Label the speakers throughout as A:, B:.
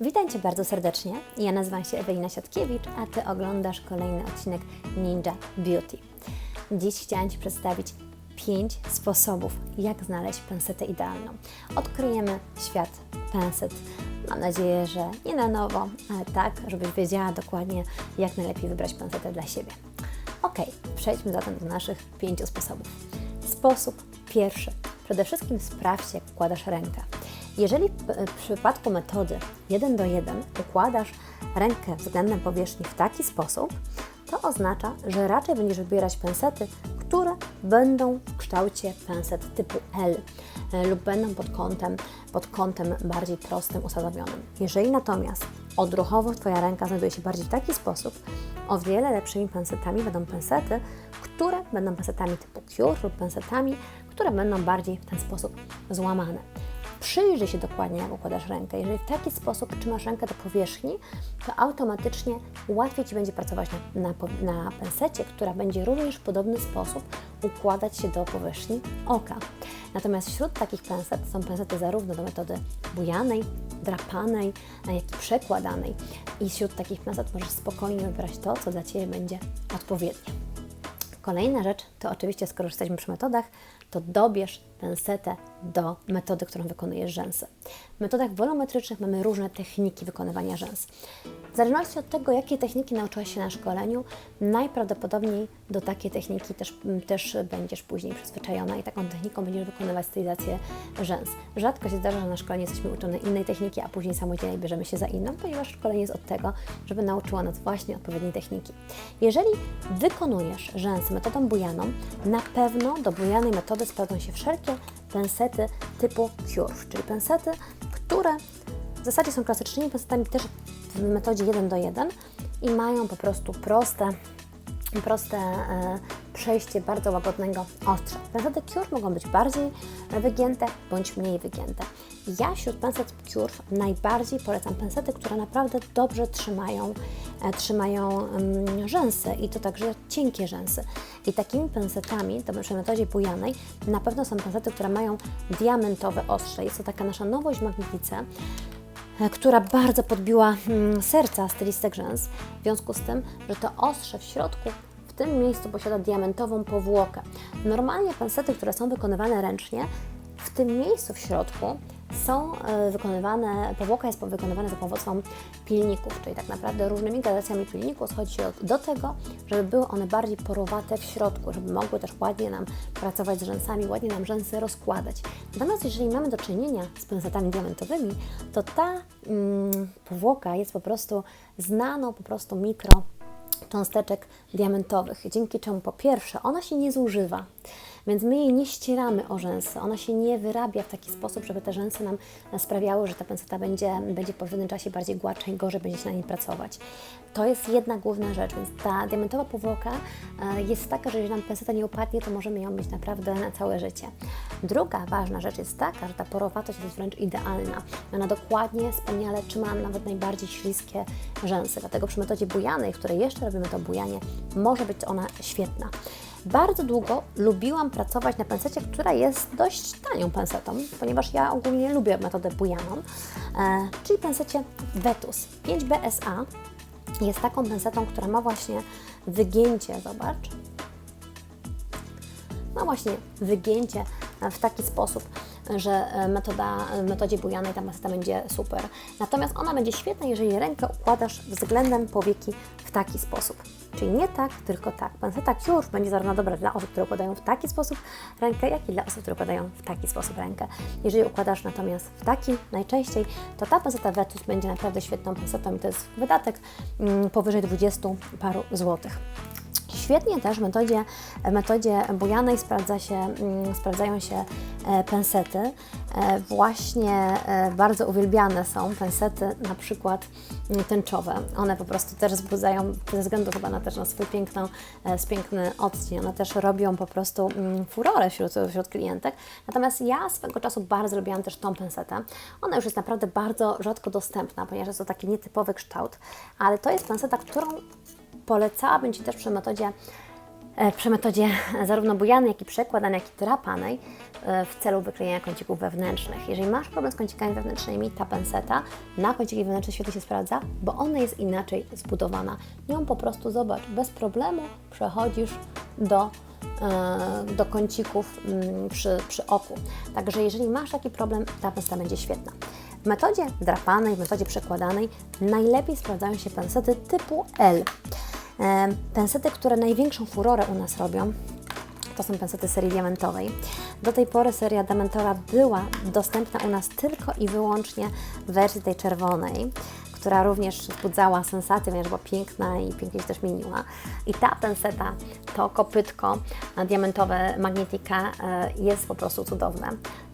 A: Witam Cię bardzo serdecznie. Ja nazywam się Ewelina Siatkiewicz, a Ty oglądasz kolejny odcinek Ninja Beauty. Dziś chciałam Ci przedstawić pięć sposobów, jak znaleźć pensetę idealną. Odkryjemy świat penset. Mam nadzieję, że nie na nowo, ale tak, żebyś wiedziała dokładnie, jak najlepiej wybrać pensetę dla siebie. Ok, przejdźmy zatem do naszych pięciu sposobów. Sposób pierwszy. Przede wszystkim sprawdź, jak układasz rękę. Jeżeli w przypadku metody 1 do 1 układasz rękę względem powierzchni w taki sposób, to oznacza, że raczej będziesz wybierać pensety, które będą w kształcie penset typu L e, lub będą pod kątem, pod kątem bardziej prostym, usadowionym. Jeżeli natomiast odruchowo Twoja ręka znajduje się bardziej w taki sposób, o wiele lepszymi pensetami będą pensety, które będą pensetami typu Cure lub pensetami, które będą bardziej w ten sposób złamane. Przyjrzyj się dokładnie, jak układasz rękę. Jeżeli w taki sposób trzymasz rękę do powierzchni, to automatycznie łatwiej Ci będzie pracować na, na, na pensecie, która będzie również w podobny sposób układać się do powierzchni oka. Natomiast wśród takich penset są pensety zarówno do metody bujanej, drapanej, jak i przekładanej. I wśród takich penset możesz spokojnie wybrać to, co dla Ciebie będzie odpowiednie. Kolejna rzecz to oczywiście, skoro jesteśmy przy metodach, to dobierz pensetę do metody, którą wykonujesz rzęsy. W metodach wolometrycznych mamy różne techniki wykonywania rzęs. W zależności od tego, jakie techniki nauczyłaś się na szkoleniu, najprawdopodobniej do takiej techniki też, też będziesz później przyzwyczajona i taką techniką będziesz wykonywać stylizację rzęs. Rzadko się zdarza, że na szkoleniu jesteśmy uczone innej techniki, a później samodzielnie bierzemy się za inną, ponieważ szkolenie jest od tego, żeby nauczyło nas właśnie odpowiedniej techniki. Jeżeli wykonujesz rzęsy metodą bujaną, na pewno do bujanej metody sprawdzą się wszelkie pensety typu Curve, czyli pensety, które w zasadzie są klasycznymi pensetami też w metodzie 1 do 1 i mają po prostu proste, proste e, przejście bardzo łagodnego ostrza. Pensety Cure mogą być bardziej wygięte bądź mniej wygięte. Ja wśród penset Cure najbardziej polecam pensety, które naprawdę dobrze trzymają, e, trzymają mm, rzęsy i to także cienkie rzęsy. I takimi pensetami, to przy metodzie bujanej, na pewno są pensety, które mają diamentowe ostrze. Jest to taka nasza nowość w Magnifice, e, która bardzo podbiła mm, serca stylistek rzęs, w związku z tym, że to ostrze w środku tym miejscu posiada diamentową powłokę. Normalnie pensety, które są wykonywane ręcznie, w tym miejscu w środku są e, wykonywane, powłoka jest wykonywana za pomocą pilników, czyli tak naprawdę różnymi gradacjami pilników schodzi się do tego, żeby były one bardziej porowate w środku, żeby mogły też ładnie nam pracować z rzęsami, ładnie nam rzęsy rozkładać. Natomiast jeżeli mamy do czynienia z pensetami diamentowymi, to ta mm, powłoka jest po prostu znaną po prostu mikro cząsteczek diamentowych, dzięki czemu po pierwsze ona się nie zużywa, więc my jej nie ścieramy o rzęsy, ona się nie wyrabia w taki sposób, żeby te rzęsy nam sprawiały, że ta penseta będzie, będzie po pewnym czasie bardziej gładsza i gorzej będzie się na niej pracować. To jest jedna główna rzecz, więc ta diamentowa powłoka e, jest taka, że jeżeli nam penseta nie upadnie, to możemy ją mieć naprawdę na całe życie. Druga ważna rzecz jest taka, że ta porowatość jest wręcz idealna. Ona dokładnie, wspaniale trzyma nawet najbardziej śliskie rzęsy. Dlatego przy metodzie bujanej, w której jeszcze robimy to bujanie, może być ona świetna. Bardzo długo lubiłam pracować na pensecie, która jest dość tanią pensetą, ponieważ ja ogólnie lubię metodę bujaną, e, czyli pensecie Vetus 5BSA. Jest taką pensetą, która ma właśnie wygięcie, zobacz, ma właśnie wygięcie w taki sposób, że e, metoda, w metodzie bujanej ta maseta będzie super. Natomiast ona będzie świetna, jeżeli rękę układasz względem powieki w taki sposób. Czyli nie tak, tylko tak. Panseta Cure będzie zarówno dobra dla osób, które układają w taki sposób rękę, jak i dla osób, które układają w taki sposób rękę. Jeżeli układasz natomiast w taki najczęściej, to ta panseta Vetus będzie naprawdę świetną pansetą i to jest wydatek mm, powyżej 20 paru złotych. Świetnie też w metodzie, metodzie bujanej sprawdza się, mm, sprawdzają się e, pensety. E, właśnie e, bardzo uwielbiane są pensety na przykład mm, tęczowe. One po prostu też wzbudzają, ze względu chyba na też na swój piękną, piękny odcień, one też robią po prostu mm, furorę wśród, wśród klientek. Natomiast ja swego czasu bardzo lubiłam też tą pensetę. Ona już jest naprawdę bardzo rzadko dostępna, ponieważ jest to taki nietypowy kształt, ale to jest penseta, którą polecałabym Ci też przy metodzie e, przy metodzie zarówno bujanej, jak i przekładanej, jak i drapanej e, w celu wyklejenia kącików wewnętrznych. Jeżeli masz problem z kącikami wewnętrznymi, ta penseta na kąciki wewnętrzne świetnie się sprawdza, bo ona jest inaczej zbudowana. Nią po prostu zobacz, bez problemu przechodzisz do e, do kącików mm, przy, przy oku. Także jeżeli masz taki problem, ta penseta będzie świetna. W metodzie drapanej, w metodzie przekładanej najlepiej sprawdzają się pensety typu L. E, Pensety, które największą furorę u nas robią, to są pensety serii diamentowej. Do tej pory seria diamentowa była dostępna u nas tylko i wyłącznie w wersji tej czerwonej, która również wzbudzała sensację, ponieważ była piękna i pięknie się też mieniła. I ta penseta, to kopytko diamentowe Magnetica e, jest po prostu cudowne.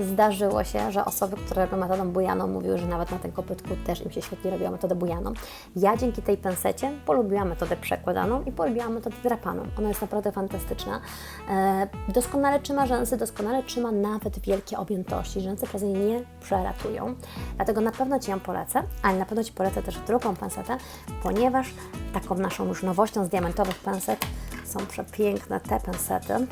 A: Zdarzyło się, że osoby, które robią metodą bujaną, mówiły, że nawet na tym kopytku też im się świetnie robiła metodę bujaną. Ja dzięki tej pensecie polubiłam metodę przekładaną i polubiłam metodę drapaną. Ona jest naprawdę fantastyczna. E, doskonale trzyma rzęsy, doskonale trzyma nawet wielkie objętości. Rzęsy przez nie nie przelatują. Dlatego na pewno Ci ją polecę, ale na pewno Ci polecę też drugą pensetę, ponieważ taką naszą już nowością z diamentowych penset są przepiękne te pensety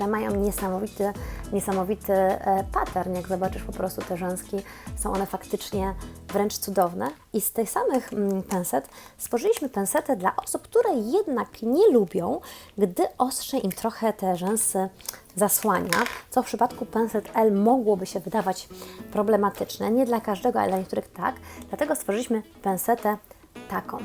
A: które mają niesamowity, niesamowity e, pattern. Jak zobaczysz po prostu te rzęski, są one faktycznie wręcz cudowne. I z tych samych mm, penset stworzyliśmy pensetę dla osób, które jednak nie lubią, gdy ostrze im trochę te rzęsy zasłania, co w przypadku penset L mogłoby się wydawać problematyczne. Nie dla każdego, ale dla niektórych tak. Dlatego stworzyliśmy pensetę taką.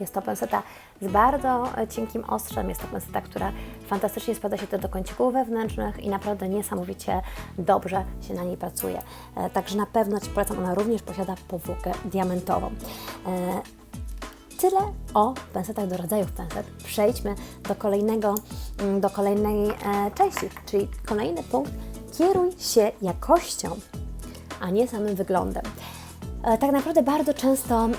A: Jest to penseta z bardzo cienkim ostrzem. Jest to penseta, która fantastycznie spada się do kącików wewnętrznych i naprawdę niesamowicie dobrze się na niej pracuje. E, także na pewno Ci polecam, ona również posiada powłokę diamentową. E, tyle o pensetach do rodzajów penset. Przejdźmy do kolejnego, mm, do kolejnej e, części, czyli kolejny punkt. Kieruj się jakością, a nie samym wyglądem. E, tak naprawdę bardzo często mm,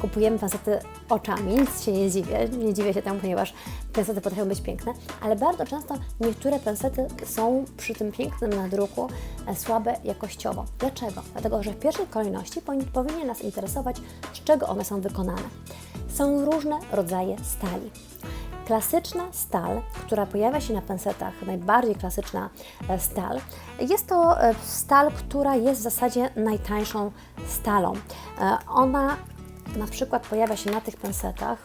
A: kupujemy pensety oczami, nic się nie dziwię, nie dziwię się temu, ponieważ pensety potrafią być piękne, ale bardzo często niektóre pensety są przy tym pięknym nadruku e, słabe jakościowo. Dlaczego? Dlatego, że w pierwszej kolejności powinien nas interesować, z czego one są wykonane. Są różne rodzaje stali. Klasyczna stal, która pojawia się na pensetach, najbardziej klasyczna e, stal, jest to e, stal, która jest w zasadzie najtańszą stalą. E, ona na przykład pojawia się na tych pensetach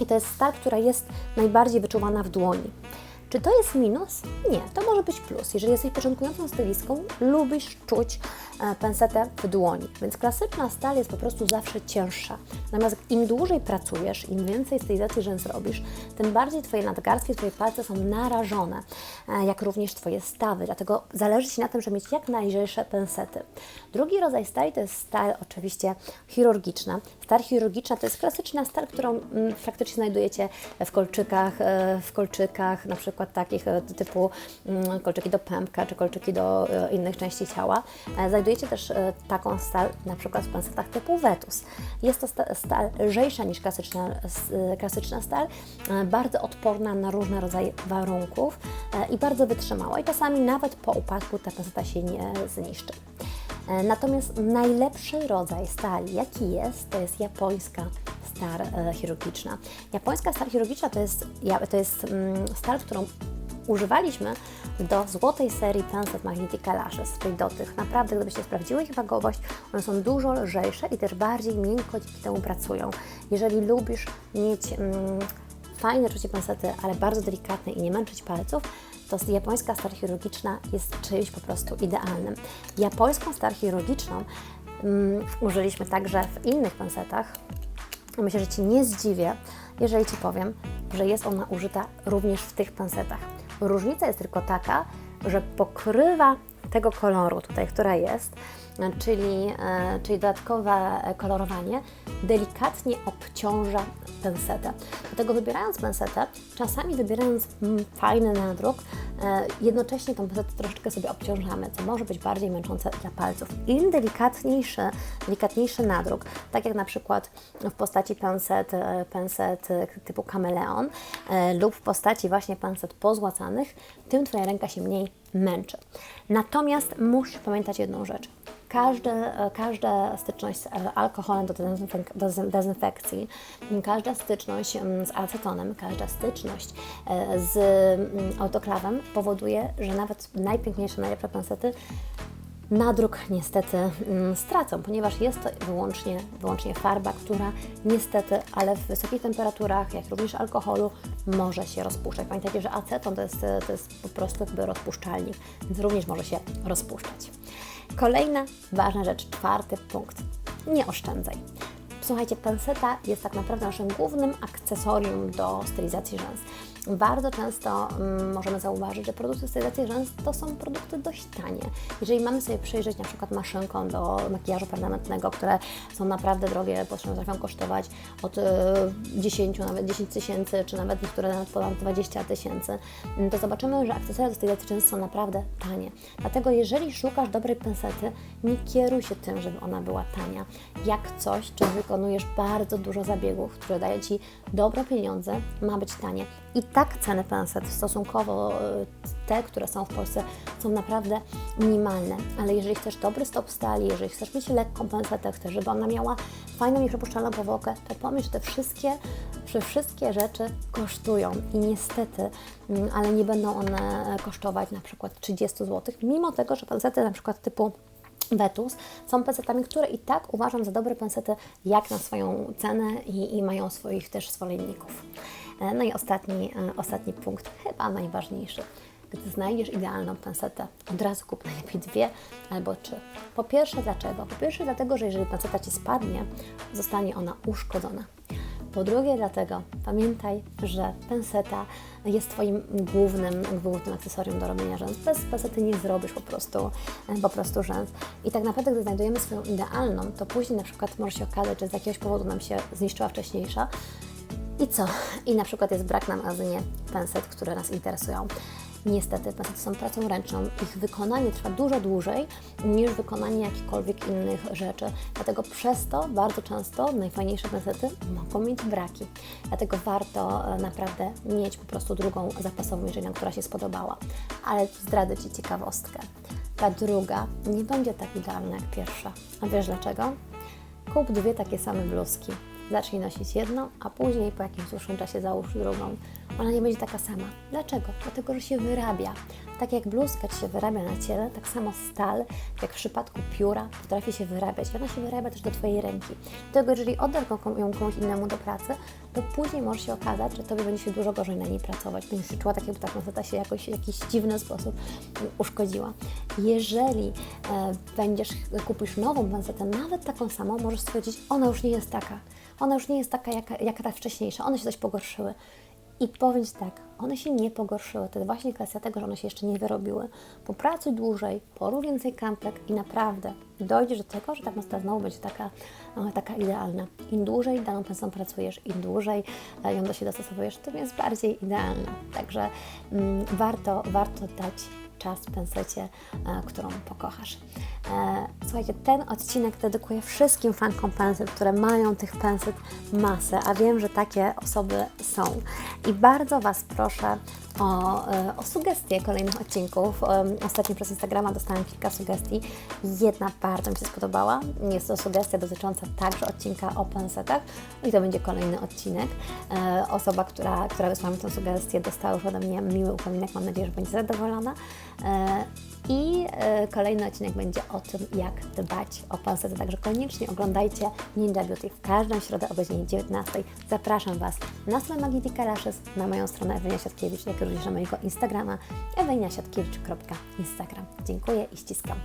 A: i to jest stal, która jest najbardziej wyczuwana w dłoni. Czy to jest minus? Nie, to może być plus. Jeżeli jesteś początkującą stylistką, lubisz czuć e, pensetę w dłoni, więc klasyczna stal jest po prostu zawsze cięższa. Natomiast im dłużej pracujesz, im więcej stylizacji rzęs robisz, tym bardziej Twoje nadgarstki, Twoje palce są narażone, e, jak również Twoje stawy. Dlatego zależy Ci na tym, żeby mieć jak najlżejsze pensety. Drugi rodzaj stali to jest stal oczywiście chirurgiczna. Stal chirurgiczna to jest klasyczna stal, którą mm, praktycznie znajdujecie w kolczykach, e, w kolczykach na przykład przykład takich e, typu mm, kolczyki do pępka czy kolczyki do e, innych części ciała. E, znajdujecie też taką stal na przykład w pensetach typu Vetus. Jest to stal lżejsza niż klasyczna, klasyczna stal, bardzo odporna na różne rodzaje warunków i bardzo wytrzymała i czasami nawet po upadku ta penseta się nie zniszczy. Natomiast najlepszy rodzaj stali, jaki jest, to jest japońska star e, chirurgiczna. Japońska star chirurgiczna to jest, to jest mm, stal, którą używaliśmy do złotej serii Penset Magnetica Lashes, czyli do tych. Naprawdę, gdybyście sprawdziły ich wagowość, one są dużo lżejsze i też bardziej miękko dzięki temu pracują. Jeżeli lubisz mieć mm, fajne czucie pensety, ale bardzo delikatne i nie męczyć palców, to japońska star chirurgiczna jest czymś po prostu idealnym. Japońską star chirurgiczną mm, użyliśmy także w innych pensetach, Myślę, że Ci nie zdziwię, jeżeli Ci powiem, że jest ona użyta również w tych pensetach. Różnica jest tylko taka, że pokrywa tego koloru tutaj, która jest, czyli, e, czyli dodatkowe kolorowanie, delikatnie obciąża pensetę. Dlatego wybierając pensetę, czasami wybierając mm, fajny nadruk, e, jednocześnie tą pensetę troszeczkę sobie obciążamy, co może być bardziej męczące dla palców. Im delikatniejszy, delikatniejszy nadruk, tak jak na przykład w postaci penset, e, penset typu kameleon lub w postaci właśnie penset pozłacanych, tym Twoja ręka się mniej męczy. Natomiast musisz pamiętać jedną rzecz. każde, e, każda styczność z alkoholem do, do dezyn- dezynfekcji, każda styczność m, z acetonem, każda styczność e, z m, autoklawem powoduje, że nawet najpiękniejsze, najlepsze pensety nadruk niestety mm, stracą, ponieważ jest to wyłącznie, wyłącznie farba, która niestety, ale w wysokich temperaturach, jak również alkoholu, może się rozpuszczać. Pamiętajcie, że aceton to jest, to jest po prostu jakby rozpuszczalnik, więc również może się rozpuszczać. Kolejna ważna rzecz, czwarty punkt. Nie oszczędzaj. Słuchajcie, penseta jest tak naprawdę naszym głównym akcesorium do stylizacji rzęs. Bardzo często mm, możemy zauważyć, że produkty stylizacji rzęs to są produkty dość tanie. Jeżeli mamy sobie przyjrzeć na przykład maszynką do makijażu permanentnego, które są naprawdę drogie, potrafią kosztować od y, 10, nawet 10 tysięcy, czy nawet niektóre nawet ponad 20 tysięcy, mm, to zobaczymy, że akcesoria do stylizacji rzęs są naprawdę tanie. Dlatego jeżeli szukasz dobrej pensety, nie kieruj się tym, żeby ona była tania. Jak coś, czym wykonujesz bardzo dużo zabiegów, które daje Ci dobre pieniądze, ma być tanie. I tak ceny penset stosunkowo y, te, które są w Polsce, są naprawdę minimalne. Ale jeżeli chcesz dobry stop stali, jeżeli chcesz mieć lekką pensetę, chcesz, żeby ona miała fajną i przepuszczalną powłokę, to pomyśl, że te wszystkie, że wszystkie rzeczy kosztują. I niestety, mm, ale nie będą one kosztować na przykład 30 zł, mimo tego, że pensety na przykład typu Vetus są pensetami, które i tak uważam za dobre pensety jak na swoją cenę i, i mają swoich też zwolenników. E, No i ostatni, e, ostatni punkt, chyba najważniejszy. Gdy znajdziesz idealną pensetę, od razu kup najlepiej dwie albo trzy. Po pierwsze dlaczego? Po pierwsze dlatego, że jeżeli penseta Ci spadnie, zostanie ona uszkodzona. Po drugie dlatego, pamiętaj, że penseta jest Twoim głównym, głównym akcesorium do robienia rzęs. Bez pensety nie zrobisz po prostu, po prostu rzęs. I tak naprawdę, gdy znajdujemy swoją idealną, to później na przykład może się okazać, że z jakiegoś powodu nam się zniszczyła wcześniejsza, i co? I na przykład jest brak na magazynie penset, które nas interesują. Niestety pensety są pracą ręczną, ich wykonanie trwa dużo dłużej niż wykonanie jakichkolwiek innych rzeczy. Dlatego przez to bardzo często najfajniejsze pensety mogą mieć braki. Dlatego warto e, naprawdę mieć po prostu drugą zapasową, nam która się spodobała. Ale zdradzę Ci ciekawostkę. Ta druga nie będzie tak idealna jak pierwsza. A wiesz dlaczego? Kup dwie takie same bluzki. Zacznij nosić jedną, a później po jakimś dłuższym czasie załóż drugą. Ona nie będzie taka sama. Dlaczego? Dlatego, że się wyrabia. Tak jak bluzka się wyrabia na ciele, tak samo stal, jak w przypadku pióra, potrafi się wyrabiać. Ona się wyrabia też do Twojej ręki. Dlatego, jeżeli oddasz ją- komuś innemu do pracy, to później może się okazać, że Tobie będzie się dużo gorzej na niej pracować. Będziesz się czuła tak, jakby ta penseta się jakoś w jakiś dziwny sposób uszkodziła. Jeżeli e, będziesz, kupisz nową pensetę, nawet taką samą, możesz stwierdzić, ona już nie jest taka. Ona już nie jest taka, jaka, jaka ta wcześniejsza. One się coś pogorszyły. I powiem Ci tak, one się nie pogorszyły. To jest właśnie kwestia tego, że one się jeszcze nie wyrobiły. Popracuj dłużej, porób więcej krampek i naprawdę dojdziesz do tego, że ta penseta znowu będzie taka, e, taka idealna. Im dłużej daną pensetą pracujesz, im dłużej e, ją do siebie dostosowujesz, tym jest bardziej idealna. Także mm, warto, warto dać czas pensecie, e, którą pokochasz. E, Słuchajcie, ten odcinek dedykuję wszystkim fankom penset, które mają tych penset masę, a wiem, że takie osoby są. I bardzo Was proszę o, e, o sugestie kolejnych odcinków. Ostatnio przez Instagrama dostałam kilka sugestii. Jedna bardzo mi się spodobała. Jest to sugestia dotycząca także odcinka o pensetach i to będzie kolejny odcinek. E, Osoba, która, która wysłała mi tę sugestię, dostała już ode mnie miły upominek. Mam nadzieję, że będzie zadowolona. I e, kolejny odcinek będzie o tym, jak dbać o pensety. Także koniecznie oglądajcie Ninja Beauty w każdą środę o godzinie 19. Zapraszam Was na stronę Magnetica Lashes, na moją stronę Ewenia Siatkiewicz, jak również na mojego Instagrama eweniasiatkiewicz.instagram. Dziękuję i ściskam.